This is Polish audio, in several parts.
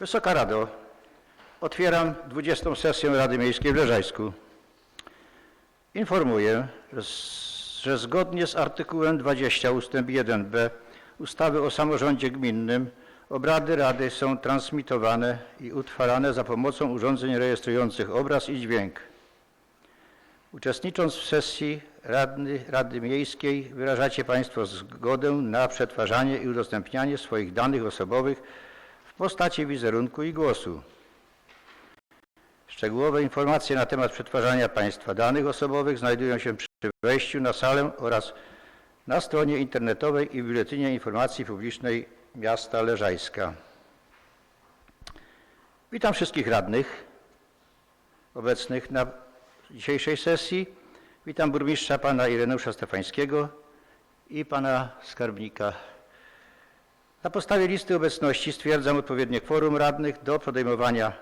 Wysoka Rado, otwieram 20. sesję Rady Miejskiej w Leżajsku. Informuję, że zgodnie z artykułem 20 ust. 1b ustawy o samorządzie gminnym obrady Rady są transmitowane i utrwalane za pomocą urządzeń rejestrujących obraz i dźwięk. Uczestnicząc w sesji Rady, Rady Miejskiej wyrażacie Państwo zgodę na przetwarzanie i udostępnianie swoich danych osobowych w postaci wizerunku i głosu. Szczegółowe informacje na temat przetwarzania Państwa danych osobowych znajdują się przy wejściu na salę oraz na stronie internetowej i w Biuletynie Informacji Publicznej Miasta Leżajska. Witam wszystkich radnych obecnych na dzisiejszej sesji. Witam burmistrza pana Ireneusza Stefańskiego i pana skarbnika. Na podstawie listy obecności stwierdzam odpowiednie kworum radnych do podejmowania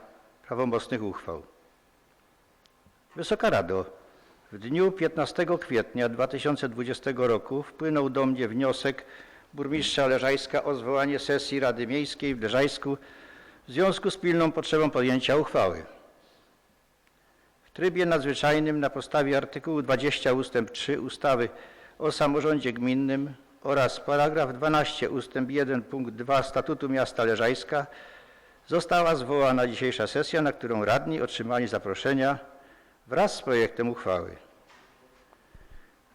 prawomocnych uchwał. Wysoka Rado, w dniu 15 kwietnia 2020 roku wpłynął do mnie wniosek burmistrza Leżajska o zwołanie sesji Rady Miejskiej w Leżajsku w związku z pilną potrzebą podjęcia uchwały. W trybie nadzwyczajnym na podstawie artykułu 20 ust. 3 ustawy o samorządzie gminnym oraz paragraf 12 ust. 1 punkt 2 Statutu Miasta Leżajska została zwołana dzisiejsza sesja, na którą radni otrzymali zaproszenia wraz z projektem uchwały.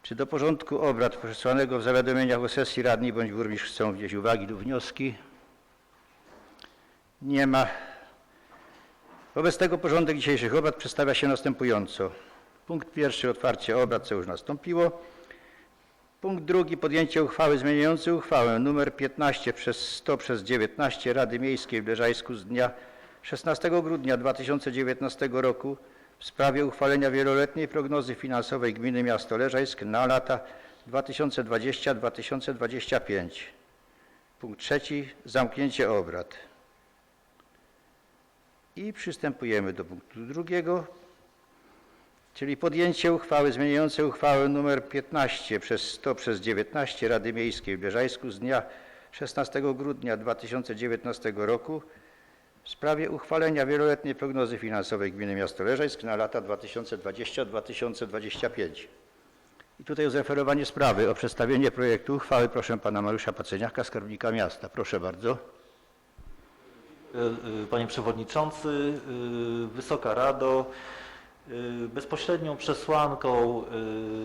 Czy do porządku obrad przesłanego w zawiadomieniach o sesji radni bądź burmistrz chcą wnieść uwagi lub wnioski? Nie ma. Wobec tego porządek dzisiejszych obrad przedstawia się następująco. Punkt pierwszy otwarcie obrad, co już nastąpiło. Punkt drugi podjęcie uchwały zmieniającej uchwałę nr 15 przez 100 przez 19 Rady Miejskiej w Leżajsku z dnia 16 grudnia 2019 roku w sprawie uchwalenia wieloletniej prognozy finansowej gminy miasto Leżajsk na lata 2020-2025. Punkt trzeci zamknięcie obrad. I przystępujemy do punktu drugiego, czyli podjęcie uchwały zmieniającej uchwałę nr 15 przez 100 przez 19 Rady Miejskiej w Leżajsku z dnia 16 grudnia 2019 roku w sprawie uchwalenia wieloletniej prognozy finansowej gminy miasto Leżajsk na lata 2020-2025. I tutaj o zreferowanie sprawy, o przedstawienie projektu uchwały proszę pana Mariusza Paceniaka, skarbnika miasta. Proszę bardzo. Y, Panie Przewodniczący, y, Wysoka Rado, bezpośrednią przesłanką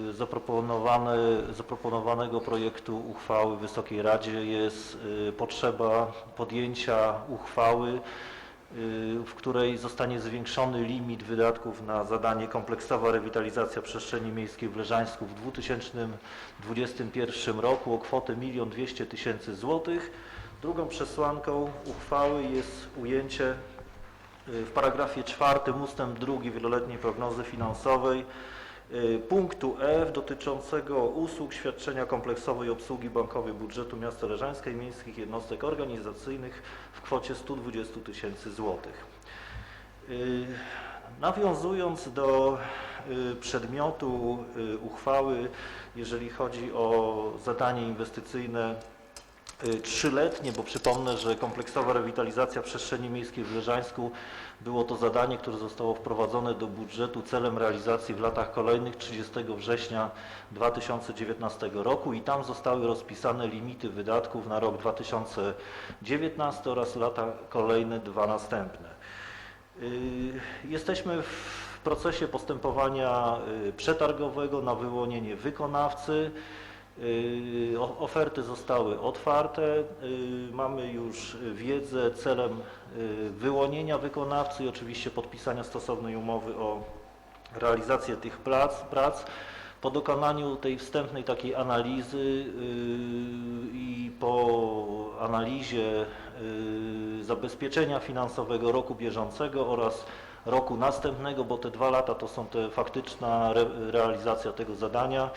y, zaproponowane, zaproponowanego projektu uchwały Wysokiej Radzie jest y, potrzeba podjęcia uchwały, y, w której zostanie zwiększony limit wydatków na zadanie kompleksowa rewitalizacja przestrzeni miejskiej w Leżańsku w 2021 roku o kwotę 1 200 tysięcy złotych. Drugą przesłanką uchwały jest ujęcie y, w paragrafie czwartym ustęp drugi wieloletniej prognozy finansowej y, punktu F dotyczącego usług świadczenia kompleksowej obsługi bankowej budżetu miasta Leżańska i miejskich jednostek organizacyjnych w kwocie 120 tysięcy złotych. Y, Nawiązując do y, przedmiotu uchwały, jeżeli chodzi o zadanie inwestycyjne trzyletnie, bo przypomnę, że kompleksowa rewitalizacja przestrzeni miejskiej w Leżańsku było to zadanie, które zostało wprowadzone do budżetu celem realizacji w latach kolejnych 30 września 2019 roku i tam zostały rozpisane limity wydatków na rok 2019 oraz lata kolejne dwa następne. Y, Jesteśmy w procesie postępowania y, przetargowego na wyłonienie wykonawcy. Y, Oferty zostały otwarte. Y, Mamy już wiedzę celem y, wyłonienia wykonawcy i oczywiście podpisania stosownej umowy o realizację tych prac. prac. Po dokonaniu tej wstępnej takiej analizy i po analizie zabezpieczenia finansowego roku bieżącego oraz roku następnego, bo te dwa lata to są te faktyczna re, realizacja tego zadania,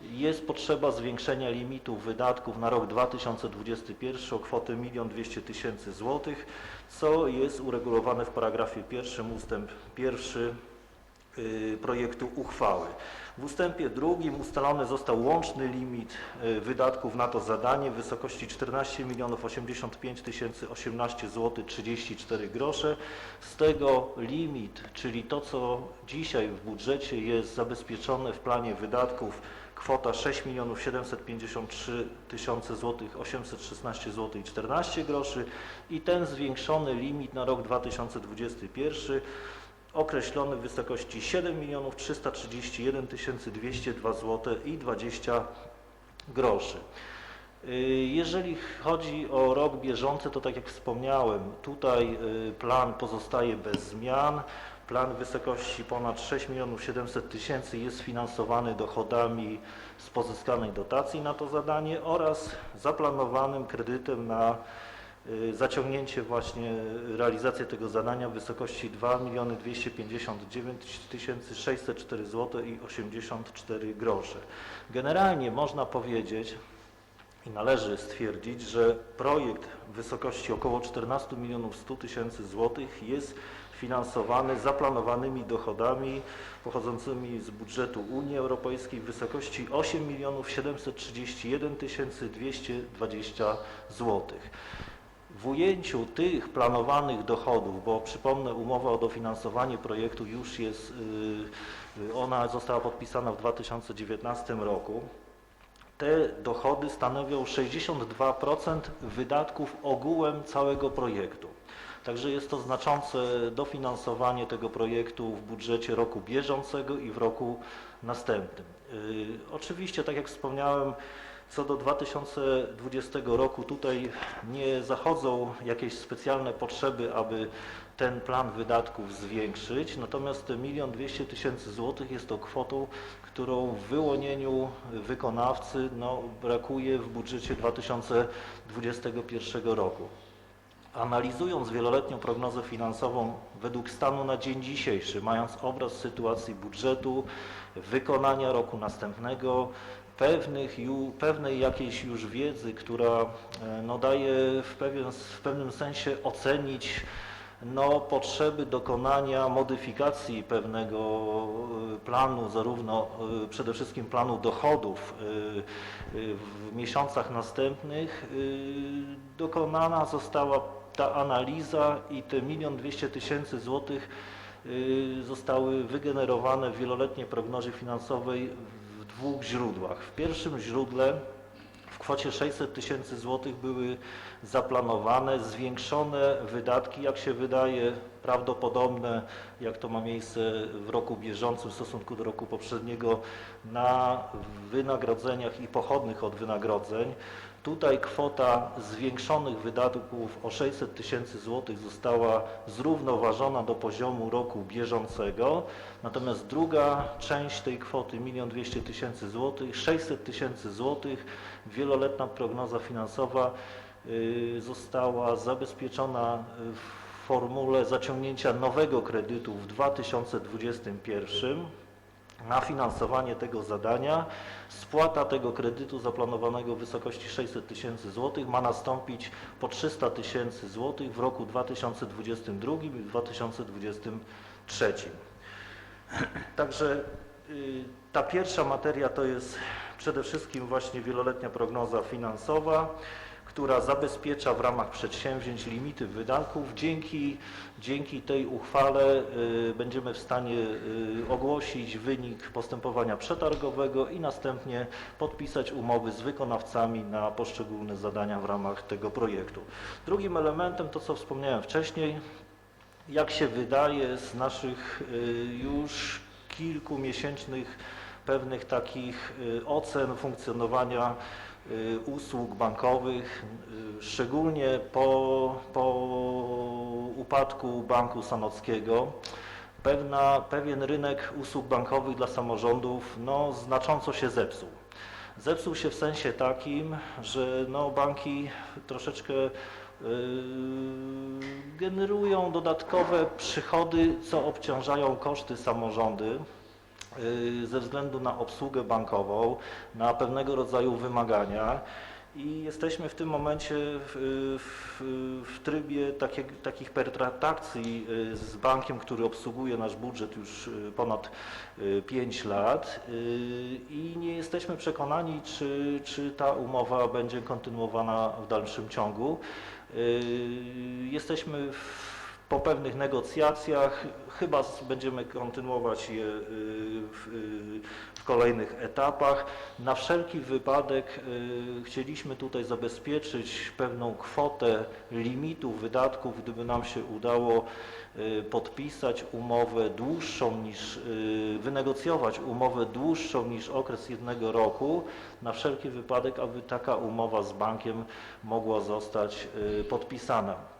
jest potrzeba zwiększenia limitu wydatków na rok 2021 o kwotę 1 200 tysięcy złotych, co jest uregulowane w paragrafie pierwszym ustęp pierwszy y, projektu uchwały. W ustępie drugim ustalony został łączny limit y, wydatków na to zadanie w wysokości 14 085 018 zł 34 grosze. Z tego limit, czyli to co dzisiaj w budżecie jest zabezpieczone w planie wydatków kwota 6 753 tysiące złotych 816 zł i 14 groszy i ten zwiększony limit na rok 2021 określony w wysokości 7 331 202 zł i 20 groszy. Y, Jeżeli chodzi o rok bieżący, to tak jak wspomniałem, tutaj y, plan pozostaje bez zmian. Plan w wysokości ponad 6 700 tysięcy jest finansowany dochodami z pozyskanej dotacji na to zadanie oraz zaplanowanym kredytem na y, zaciągnięcie właśnie realizację tego zadania w wysokości 2 259 604 zł i 84 grosze. Generalnie można powiedzieć, i należy stwierdzić, że projekt w wysokości około 14 milionów 100 tysięcy złotych jest finansowany zaplanowanymi dochodami pochodzącymi z budżetu Unii Europejskiej w wysokości 8 milionów 731 tysięcy 220 złotych. W ujęciu tych planowanych dochodów, bo przypomnę, umowa o dofinansowanie projektu już jest, y, y, ona została podpisana w 2019 roku. Te dochody stanowią 62% wydatków ogółem całego projektu. Także jest to znaczące dofinansowanie tego projektu w budżecie roku bieżącego i w roku następnym. Yy, Oczywiście, tak jak wspomniałem, co do 2020 roku tutaj nie zachodzą jakieś specjalne potrzeby, aby ten plan wydatków zwiększyć, natomiast 1 200 tysięcy złotych jest to kwotą, którą w wyłonieniu wykonawcy no, brakuje w budżecie 2021 roku. Analizując wieloletnią prognozę finansową według stanu na dzień dzisiejszy, mając obraz sytuacji budżetu, wykonania roku następnego, pewnych, pewnej jakiejś już wiedzy, która e, no, daje w, pewien, w pewnym sensie ocenić no, potrzeby dokonania modyfikacji pewnego y, planu, zarówno y, przede wszystkim planu dochodów w miesiącach następnych, dokonana została ta analiza i te 1 200 tysięcy złotych y, zostały wygenerowane w wieloletniej prognozie finansowej w dwóch źródłach. W pierwszym źródle w kwocie 600 tysięcy złotych były zaplanowane zwiększone wydatki, jak się wydaje prawdopodobne, jak to ma miejsce w roku bieżącym w stosunku do roku poprzedniego, na wynagrodzeniach i pochodnych od wynagrodzeń. Tutaj kwota zwiększonych wydatków o 600 tysięcy złotych została zrównoważona do poziomu roku bieżącego, natomiast druga część tej kwoty 1 200 tysięcy złotych, 600 tysięcy złotych, wieloletnia prognoza finansowa y, została zabezpieczona w formule zaciągnięcia nowego kredytu w 2021 na finansowanie tego zadania. Spłata tego kredytu zaplanowanego w wysokości 600 tysięcy złotych ma nastąpić po 300 tysięcy złotych w roku 2022 i 2023. Także y, ta pierwsza materia to jest przede wszystkim właśnie wieloletnia prognoza finansowa, która zabezpiecza w ramach przedsięwzięć limity wydatków. Dzięki, dzięki tej uchwale y, będziemy w stanie y, ogłosić wynik postępowania przetargowego i następnie podpisać umowy z wykonawcami na poszczególne zadania w ramach tego projektu. Drugim elementem, to co wspomniałem wcześniej, jak się wydaje z naszych y, już kilkumiesięcznych pewnych takich y, ocen funkcjonowania y, usług bankowych, y, szczególnie po, po upadku Banku Sanockiego, pewna, pewien rynek usług bankowych dla samorządów no, znacząco się zepsuł. Zepsuł się w sensie takim, że no, banki troszeczkę generują dodatkowe przychody, co obciążają koszty samorządy ze względu na obsługę bankową, na pewnego rodzaju wymagania i jesteśmy w tym momencie w, w, w trybie takie, takich pertraktacji y, z bankiem, który obsługuje nasz budżet już y, ponad 5 lat y, i nie jesteśmy przekonani, czy, czy ta umowa będzie kontynuowana w dalszym ciągu. Y, Jesteśmy w, po pewnych negocjacjach, chyba będziemy kontynuować je y, w, y, w kolejnych etapach. Na wszelki wypadek y, chcieliśmy tutaj zabezpieczyć pewną kwotę limitu wydatków, gdyby nam się udało podpisać umowę dłuższą niż, wynegocjować umowę dłuższą niż okres jednego roku, na wszelki wypadek, aby taka umowa z bankiem mogła zostać podpisana.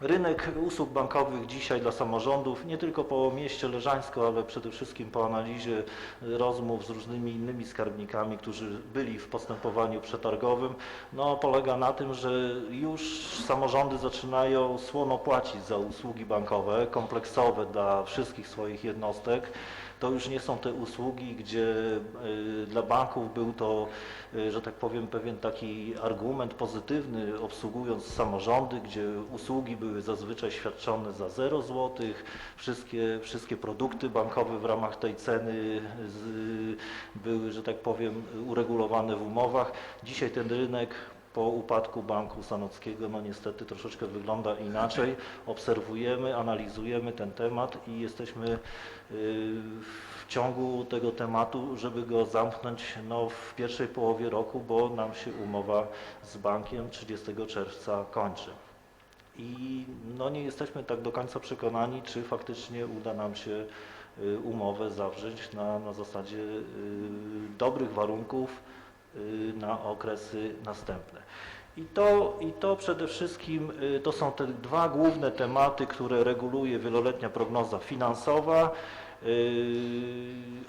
Rynek usług bankowych dzisiaj dla samorządów, nie tylko po mieście Leżańsko, ale przede wszystkim po analizie rozmów z różnymi innymi skarbnikami, którzy byli w postępowaniu przetargowym, no, polega na tym, że już samorządy zaczynają słono płacić za usługi bankowe, kompleksowe dla wszystkich swoich jednostek. To już nie są te usługi, gdzie y, dla banków był to, y, że tak powiem, pewien taki argument pozytywny, obsługując samorządy, gdzie usługi były zazwyczaj świadczone za 0 zł, wszystkie, wszystkie produkty bankowe w ramach tej ceny z, były, że tak powiem, uregulowane w umowach. Dzisiaj ten rynek po upadku Banku Sanockiego, no niestety troszeczkę wygląda inaczej. Obserwujemy, analizujemy ten temat i jesteśmy y, w ciągu tego tematu, żeby go zamknąć no, w pierwszej połowie roku, bo nam się umowa z bankiem 30 czerwca kończy. I no, nie jesteśmy tak do końca przekonani, czy faktycznie uda nam się y, umowę zawrzeć na, na zasadzie y, dobrych warunków na okresy następne. I to, I to przede wszystkim y, to są te dwa główne tematy, które reguluje wieloletnia prognoza finansowa. Yy,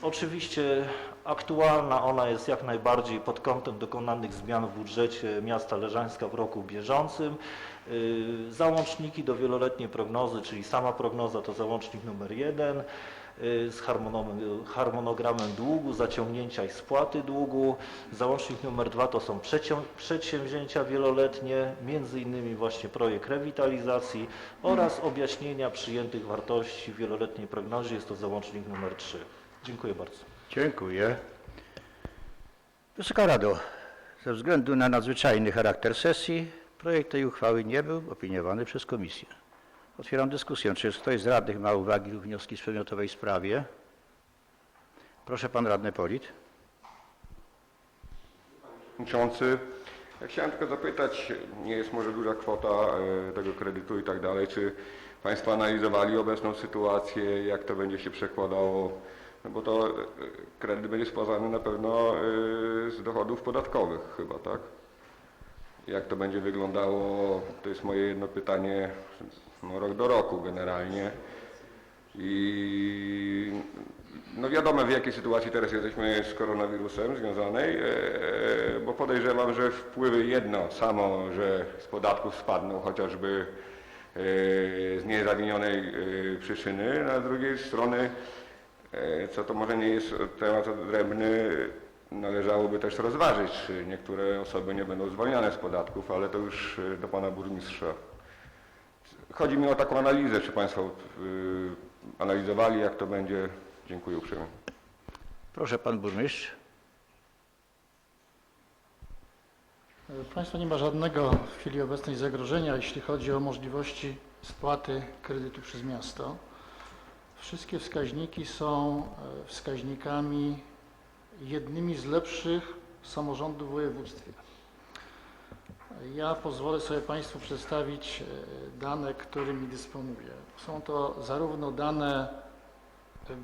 Oczywiście aktualna ona jest jak najbardziej pod kątem dokonanych zmian w budżecie miasta Leżańska w roku bieżącym. Załączniki do wieloletniej prognozy, czyli sama prognoza to załącznik numer jeden z harmonogramem, harmonogramem długu, zaciągnięcia i spłaty długu. Załącznik numer dwa to są przedsięwzięcia wieloletnie, między innymi właśnie projekt rewitalizacji oraz objaśnienia przyjętych wartości w wieloletniej prognozie. Jest to załącznik numer 3. Dziękuję bardzo. Dziękuję. Wysoka Rado, ze względu na nadzwyczajny charakter sesji, projekt tej uchwały nie był opiniowany przez komisję. Otwieram dyskusję. Czy ktoś z radnych ma uwagi lub wnioski w przedmiotowej sprawie? Proszę pan radny Polit. Przewodniczący, ja chciałem tylko zapytać, nie jest może duża kwota e, tego kredytu i tak dalej, czy Państwo analizowali obecną sytuację, jak to będzie się przekładało, no bo to e, kredyt będzie spłacany na pewno e, z dochodów podatkowych chyba, tak? Jak to będzie wyglądało, to jest moje jedno pytanie, no rok do roku generalnie. I no wiadomo w jakiej sytuacji teraz jesteśmy z koronawirusem związanej, e, bo podejrzewam, że wpływy jedno samo, że z podatków spadną chociażby e, z niezawinionej e, przyczyny, a z drugiej strony, e, co to może nie jest temat odrębny, należałoby też rozważyć, czy niektóre osoby nie będą zwolnione z podatków, ale to już e, do pana burmistrza. Chodzi mi o taką analizę, czy Państwo y, analizowali, jak to będzie. Dziękuję uprzejmie. Proszę pan burmistrz. Państwa nie ma żadnego w chwili obecnej zagrożenia, jeśli chodzi o możliwości spłaty kredytu przez miasto. Wszystkie wskaźniki są e, wskaźnikami jednymi z lepszych samorządów w województwie. Ja pozwolę sobie Państwu przedstawić e, dane, którymi dysponuję. Są to zarówno dane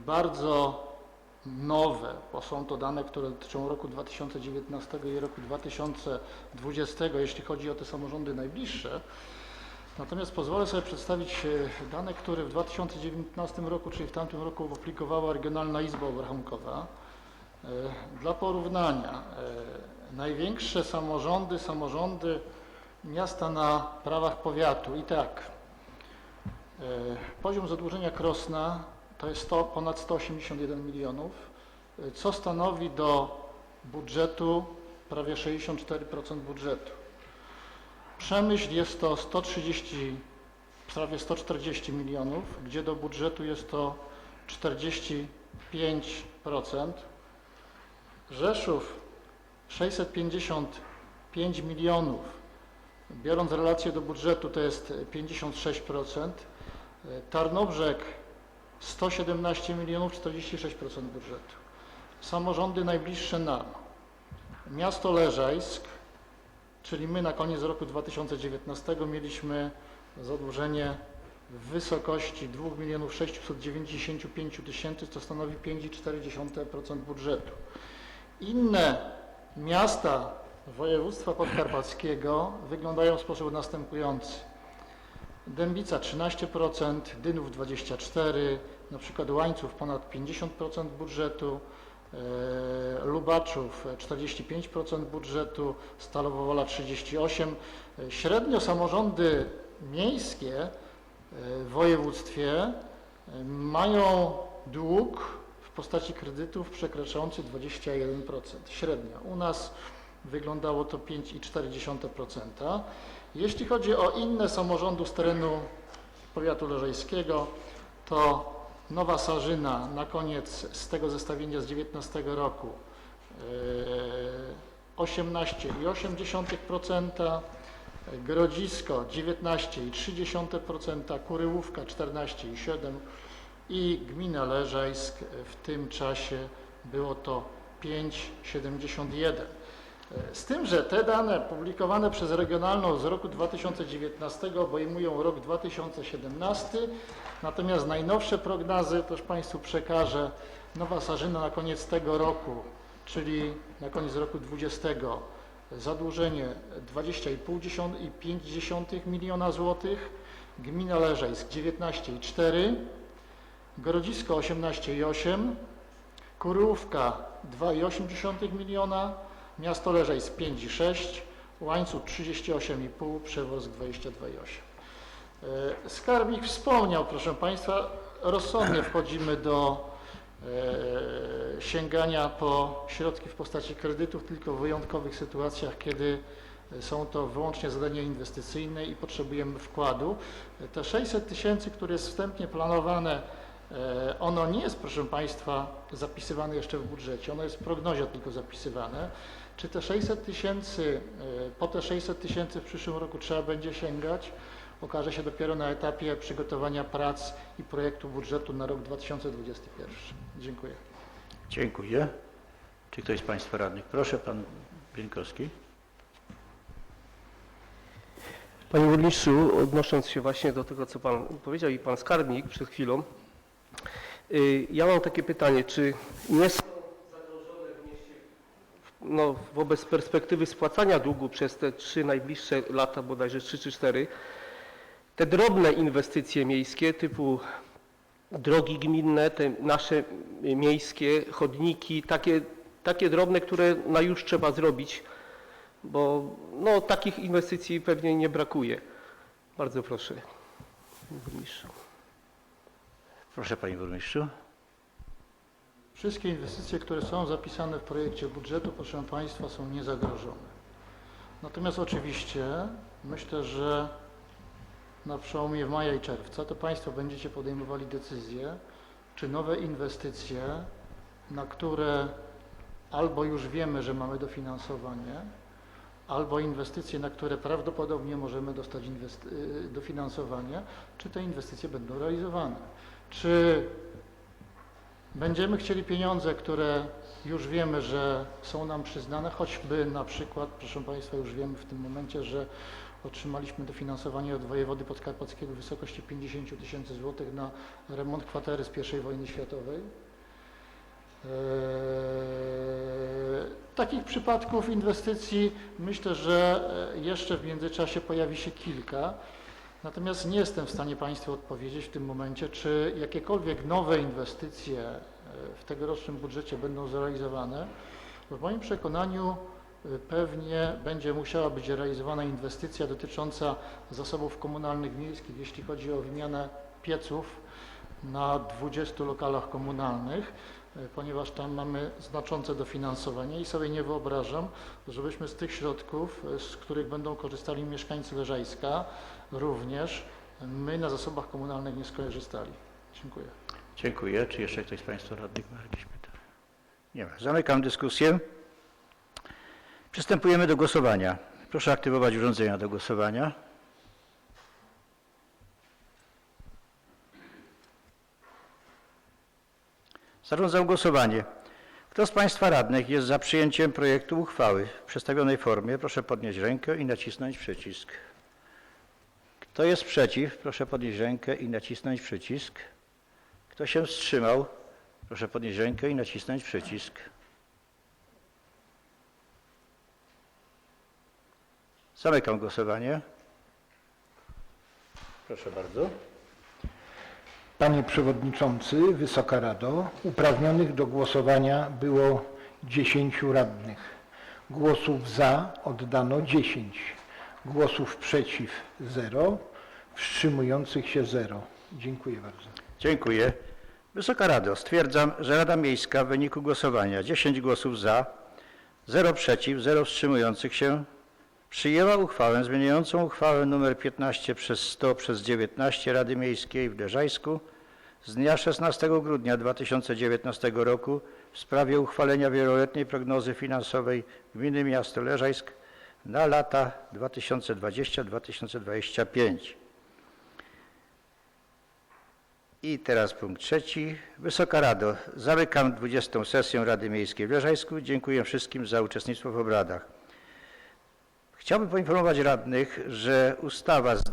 bardzo nowe, bo są to dane, które dotyczą roku 2019 i roku 2020, jeśli chodzi o te samorządy najbliższe. Natomiast pozwolę sobie przedstawić e, dane, które w 2019 roku, czyli w tamtym roku opublikowała Regionalna Izba Obrachunkowa. E, Dla porównania, e, największe samorządy, samorządy miasta na prawach powiatu i tak. e, Poziom zadłużenia Krosna to jest 100, ponad 181 milionów, co stanowi do budżetu prawie 64% budżetu. Przemyśl jest to 130, prawie 140 milionów, gdzie do budżetu jest to 45%. Rzeszów 655 milionów, biorąc relację do budżetu to jest 56%. Tarnobrzeg 117 milionów 46% budżetu. Samorządy najbliższe nam. Miasto Leżajsk, czyli my na koniec roku 2019 mieliśmy zadłużenie w wysokości 2 milionów 695 tysięcy, co stanowi 5,4% budżetu. Inne miasta województwa podkarpackiego wyglądają w sposób następujący. Dębica 13%, Dynów 24%, na przykład Łańców ponad 50% budżetu, e, Lubaczów 45% budżetu, Stalowa Wola 38%. E, Średnio samorządy miejskie e, w województwie e, mają dług postaci kredytów przekraczający 21%. Średnio. U nas wyglądało to 5,4%. Jeśli chodzi o inne samorządy z terenu powiatu leżajskiego, to Nowa Sarzyna na koniec z tego zestawienia z 19 roku e, 18,8%, Grodzisko 19,3%, Kuryłówka 14,7% i gmina Leżajsk w tym czasie było to 5,71%. Z tym, że te dane publikowane przez Regionalną z roku 2019 obejmują rok 2017, natomiast najnowsze prognozy też Państwu przekażę. Nowa Sarzyna na koniec tego roku, czyli na koniec roku 2020 zadłużenie 20,5 miliona złotych, gmina Leżajsk 19,4, Grodzisko 18,8, Kurówka 2,8 miliona, Miasto Leżajsk 5,6, Łańcuch 38,5, Przewosk 22,8. E, Skarbnik wspomniał, proszę Państwa, rozsądnie wchodzimy do e, sięgania po środki w postaci kredytów tylko w wyjątkowych sytuacjach, kiedy są to wyłącznie zadania inwestycyjne i potrzebujemy wkładu. Te 600 tysięcy, które jest wstępnie planowane, e, ono nie jest, proszę Państwa, zapisywane jeszcze w budżecie, ono jest w prognozie tylko zapisywane. Czy te 600 tysięcy, e, po te 600 tysięcy w przyszłym roku trzeba będzie sięgać? Okaże się dopiero na etapie przygotowania prac i projektu budżetu na rok 2021. Dziękuję. Dziękuję. Czy ktoś z Państwa radnych? Proszę, Pan Bieńkowski. Panie Burmistrzu, odnosząc się właśnie do tego, co Pan powiedział i Pan Skarbnik przed chwilą, ja mam takie pytanie, czy nie są zagrożone w mieście no, wobec perspektywy spłacania długu przez te trzy najbliższe lata, bodajże trzy czy cztery, te drobne inwestycje miejskie typu drogi gminne, te nasze y, miejskie, chodniki, takie, takie drobne, które na już trzeba zrobić, bo no, takich inwestycji pewnie nie brakuje. Bardzo proszę. burmistrzu. Proszę, Panie Burmistrzu. Wszystkie inwestycje, które są zapisane w projekcie budżetu, proszę Państwa, są niezagrożone. Natomiast oczywiście myślę, że na przełomie maja i czerwca to Państwo będziecie podejmowali decyzję, czy nowe inwestycje, na które albo już wiemy, że mamy dofinansowanie, albo inwestycje, na które prawdopodobnie możemy dostać y, dofinansowanie, czy te inwestycje będą realizowane. Czy Będziemy chcieli pieniądze, które już wiemy, że są nam przyznane, choćby na przykład, proszę Państwa, już wiemy w tym momencie, że otrzymaliśmy dofinansowanie od wojewody podkarpackiego w wysokości 50 tysięcy złotych na remont kwatery z I wojny światowej. Eee, Takich przypadków inwestycji myślę, że e, jeszcze w międzyczasie pojawi się kilka. Natomiast nie jestem w stanie Państwu odpowiedzieć w tym momencie, czy jakiekolwiek nowe inwestycje e, w tegorocznym budżecie będą zrealizowane. W moim przekonaniu e, pewnie będzie musiała być realizowana inwestycja dotycząca zasobów komunalnych miejskich, jeśli chodzi o wymianę pieców na 20 lokalach komunalnych. e, ponieważ tam mamy znaczące dofinansowanie i sobie nie wyobrażam, żebyśmy z tych środków, z których będą korzystali mieszkańcy Leżajska, również my na zasobach komunalnych nie skorzystali. Dziękuję. Dziękuję. Czy jeszcze ktoś z Państwa radnych ma jakieś pytania? Nie ma. Zamykam dyskusję. Przystępujemy do głosowania. Proszę aktywować urządzenia do głosowania. Zarządzam głosowanie. Kto z Państwa radnych jest za przyjęciem projektu uchwały w przedstawionej formie? Proszę podnieść rękę i nacisnąć przycisk. Kto jest przeciw? Proszę podnieść rękę i nacisnąć przycisk. Kto się wstrzymał? Proszę podnieść rękę i nacisnąć przycisk. Zamykam głosowanie. Proszę bardzo. Panie Przewodniczący, Wysoka Rado, uprawnionych do głosowania było 10 radnych. Głosów za oddano 10, głosów przeciw 0, wstrzymujących się 0. Dziękuję bardzo. Dziękuję. Wysoka Rado, stwierdzam, że Rada Miejska w wyniku głosowania 10 głosów za, 0 przeciw, 0 wstrzymujących się przyjęła uchwałę zmieniającą uchwałę nr 15 przez 100 przez 19 Rady Miejskiej w Leżajsku z dnia 16 grudnia 2019 roku w sprawie uchwalenia wieloletniej prognozy finansowej Gminy Miasto Leżajsk na lata 2020-2025. I teraz punkt trzeci. Wysoka Rado, zamykam 20. sesję Rady Miejskiej w Leżajsku. Dziękuję wszystkim za uczestnictwo w obradach. Chciałbym poinformować radnych, że ustawa z